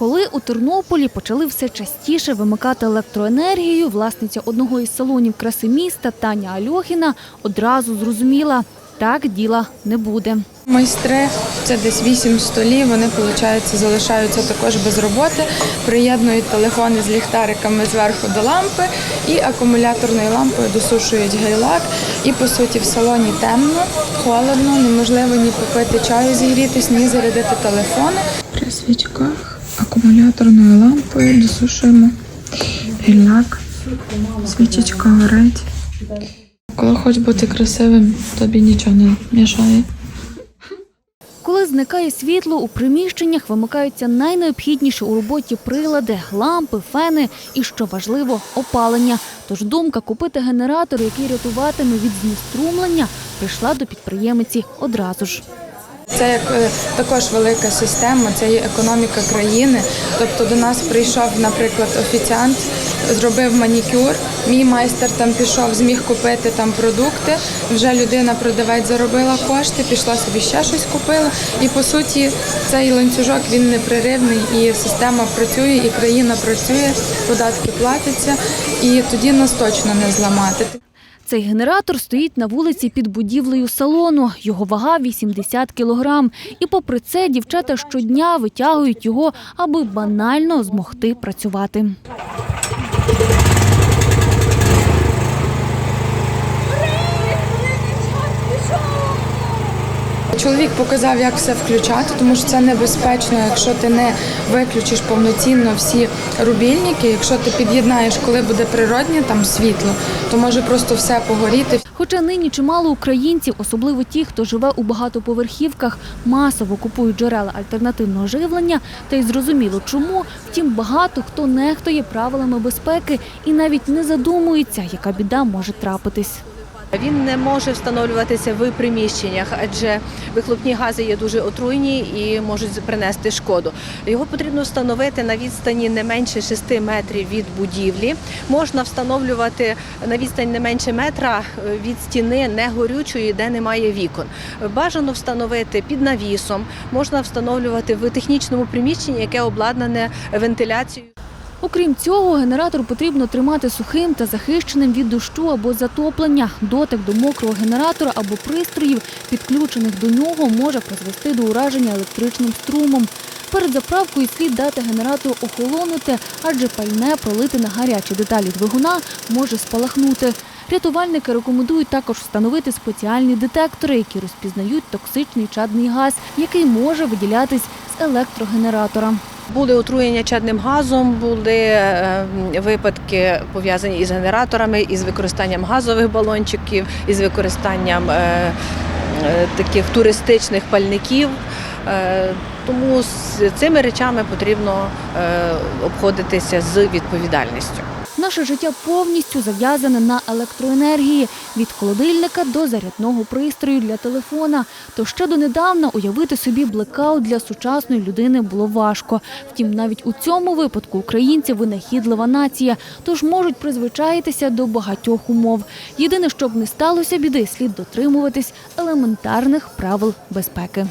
Коли у Тернополі почали все частіше вимикати електроенергію, власниця одного із салонів краси міста Таня Альохіна одразу зрозуміла, так діла не буде. Майстри це десь 8 столів. Вони виходить, залишаються також без роботи. Приєднують телефони з ліхтариками зверху до лампи і акумуляторною лампою досушують гейлак. І по суті в салоні темно, холодно, неможливо ні попити чаю, зігрітись, ні зарядити телефони. При свічках акумуляторною лампою досушуємо гейлак. Свічечка горить. Коли хочеш бути красивим, тобі нічого не мішає. Коли зникає світло, у приміщеннях вимикаються найнеобхідніші у роботі прилади, лампи, фени і, що важливо, опалення. Тож думка купити генератор, який рятуватиме від знеструмлення, прийшла до підприємиці одразу ж. Це як е, також велика система, це є економіка країни. Тобто до нас прийшов, наприклад, офіціант, зробив манікюр. Мій майстер там пішов, зміг купити там продукти. Вже людина продавець заробила кошти, пішла собі ще щось купила. І по суті, цей ланцюжок він непреривний, і система працює, і країна працює, податки платяться, і тоді нас точно не зламати. Цей генератор стоїть на вулиці під будівлею салону. Його вага 80 кілограм. І попри це дівчата щодня витягують його, аби банально змогти працювати. Чоловік показав, як все включати, тому що це небезпечно, якщо ти не виключиш повноцінно всі рубільники. Якщо ти під'єднаєш, коли буде природнє там світло, то може просто все погоріти. Хоча нині чимало українців, особливо ті, хто живе у багатоповерхівках, масово купують джерела альтернативного живлення, та й зрозуміло чому. Втім, багато хто нехтує правилами безпеки і навіть не задумується, яка біда може трапитись. Він не може встановлюватися в приміщеннях, адже вихлопні гази є дуже отруйні і можуть принести шкоду. Його потрібно встановити на відстані не менше 6 метрів від будівлі. Можна встановлювати на відстань не менше метра від стіни негорючої, де немає вікон. Бажано встановити під навісом, можна встановлювати в технічному приміщенні, яке обладнане вентиляцією. Окрім цього, генератор потрібно тримати сухим та захищеним від дощу або затоплення. Дотик до мокрого генератора або пристроїв, підключених до нього, може призвести до ураження електричним струмом. Перед заправкою слід дати генератору охолонути, адже пальне пролити на гарячі деталі двигуна може спалахнути. Рятувальники рекомендують також встановити спеціальні детектори, які розпізнають токсичний чадний газ, який може виділятись з електрогенератора. Були отруєння чадним газом, були е, випадки пов'язані із генераторами, із використанням газових балончиків, із використанням е, е, таких туристичних пальників. Тому з цими речами потрібно обходитися з відповідальністю. Наше життя повністю зав'язане на електроенергії від холодильника до зарядного пристрою для телефона. То ще донедавна уявити собі блекаут для сучасної людини було важко. Втім, навіть у цьому випадку українці винахідлива нація, тож можуть призвичаїтися до багатьох умов. Єдине, щоб не сталося біди, слід дотримуватись елементарних правил безпеки.